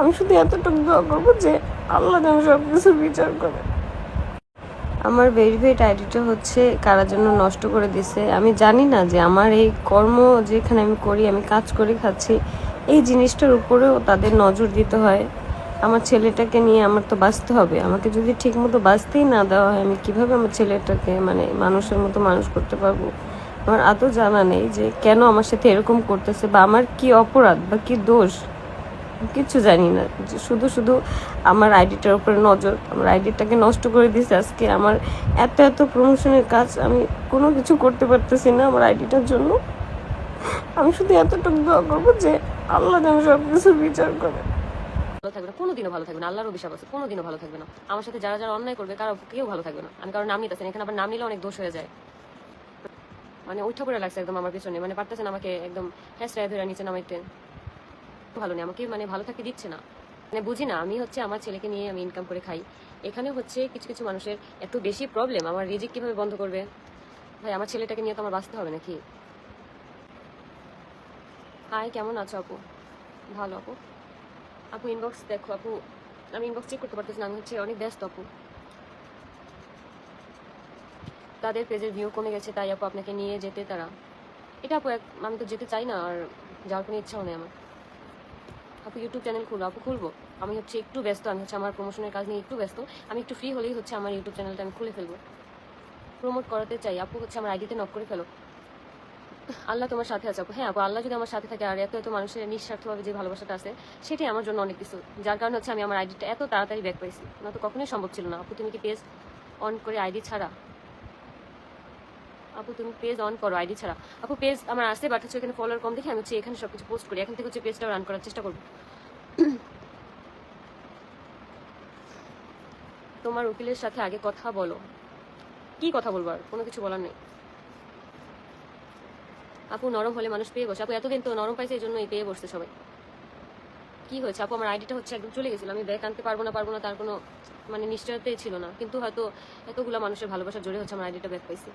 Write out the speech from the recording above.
আমি শুধু এতটুকু দোয়া করব যে আল্লাহ যেন সব কিছুর বিচার করে। আমার ভেরিফাইড আইডিটা হচ্ছে কারা জন্য নষ্ট করে দিছে। আমি জানি না যে আমার এই কর্ম যেখানে আমি করি, আমি কাজ করে খাচ্ছি, এই জিনিসটার উপরেও তাদের নজর দিতে হয়। আমার ছেলেটাকে নিয়ে আমার তো বাঁচতে হবে। আমাকে যদি ঠিক মতো বাঁচতেই না দেওয়া হয়, আমি কীভাবে আমার ছেলেটাকে মানে মানুষের মতো মানুষ করতে পারব? আমার আদৌ জানা নেই যে কেন আমার সাথে এরকম করতেছে বা আমার কি অপরাধ বা কি দোষ? কিছু জানি না। শুধু শুধু আমার আইডিটার উপরে নজর। আমার আইডিটাকে নষ্ট করে দিছে আজকে। আমার এত এত প্রমোশনের কাজ আমি কোনো কিছু করতে পারতেছি না আমার আইডিটার জন্য। আমি শুধু এতটুকু দোয়া করব যে আল্লাহ যেন সব কিছুর বিচার করে। ভালো থাকবে না, কোনোদিনও ভালো থাকবে না। আল্লাহর অভিশাপ আছে, কোনোদিনও ভালো থাকবে না। আমার সাথে যারা যারা অন্যায় করবে, কারও কেউ ভালো থাকবে না। আমি কারণ নাম নিতেছেন এখানে আবার নাম নিলে অনেক দোষ হয়ে যায়। মানে উঠা পড়ে লাগছে একদম আমার পিছনে। মানে পারতেছেন আমাকে একদম হ্যাঁ ধরে নিচে নামাইতে। ভালো নেই, আমাকে মানে ভালো থাকতে দিচ্ছে না। মানে বুঝি না, আমি হচ্ছে আমার ছেলেকে নিয়ে আমি ইনকাম করে খাই। এখানে হচ্ছে কিছু কিছু মানুষের এত বেশি প্রবলেম আমার রিজিক কীভাবে বন্ধ করবে? ভাই, আমার ছেলেটাকে নিয়ে তো আমার বাঁচতে হবে নাকি? হাই কেমন আছো আপু? ভালো আপু? আপু ইনবক্স দেখো আপু। আমি ইনবক্স চেক করতে পারতেছি না, আমি হচ্ছে অনেক ব্যস্ত আপু। তাদের পেজের ভিউ কমে গেছে, তাই আপু আপনাকে নিয়ে যেতে তারা। এটা আপু আমি তো যেতে চাই না, আর যাওয়ার কোনো ইচ্ছাও নেই আমার। আপু ইউটিউব চ্যানেল খুলবো। আপু, খুলবো? আমি হচ্ছে একটু ব্যস্ত, আমি হচ্ছে আমার প্রমোশনের কাজ নিয়ে একটু ব্যস্ত। আমি একটু ফ্রি হলেই হচ্ছে আমার ইউটিউব চ্যানেলটা আমি খুলে ফেলব। প্রমোট করাতে চাই। আপু, হচ্ছে আমার আইডিতে নক করে ফেলো। আল্লাহ তোমার সাথে আছে, আপু। হ্যাঁ আপু, আল্লাহ যদি আমার সাথে থাকে আর এত এত মানুষের নিঃস্বার্থভাবে যে ভালোবাসাটা আছে, সেটাই আমার জন্য অনেক কিছু। যার কারণে হচ্ছে আমি আমার আইডিটা এত তাড়াতাড়ি ব্যাক পাইছি। না তো কখনোই সম্ভব ছিল না। আপু, তুমি কি পেজ অন করে আইডি ছাড়া? আপু, তুমি পেজ অন করো আইডি ছাড়া। আপু পেজ আমার আসে বাট এখানে ফলোয়ার কম দেখে আমি হচ্ছে এখানে সবকিছু পোস্ট করি। এখান থেকে হচ্ছে পেজটা রান করার চেষ্টা করব। তোমার উকিলের সাথে আগে কথা বলো। কি কথা বলব আর? কোনো কিছু বলার নেই। আপু, নরম হলে মানুষ পেয়ে বসে। আপু, এতদিন তো নরম পাইছে, এই জন্যই পেয়ে বসছে সবাই। কি হয়েছে? আপু, আমার আইডিটা হচ্ছে একদম চলে গেছিল। আমি ব্যাক আনতে পারব না পারব না, তার কোনো মানে নিশ্চয়তাই ছিল না। কিন্তু হয়তো এতগুলো মানুষের ভালোবাসা জোরে হচ্ছে আমার আইডিটা ব্যাক পাইছি।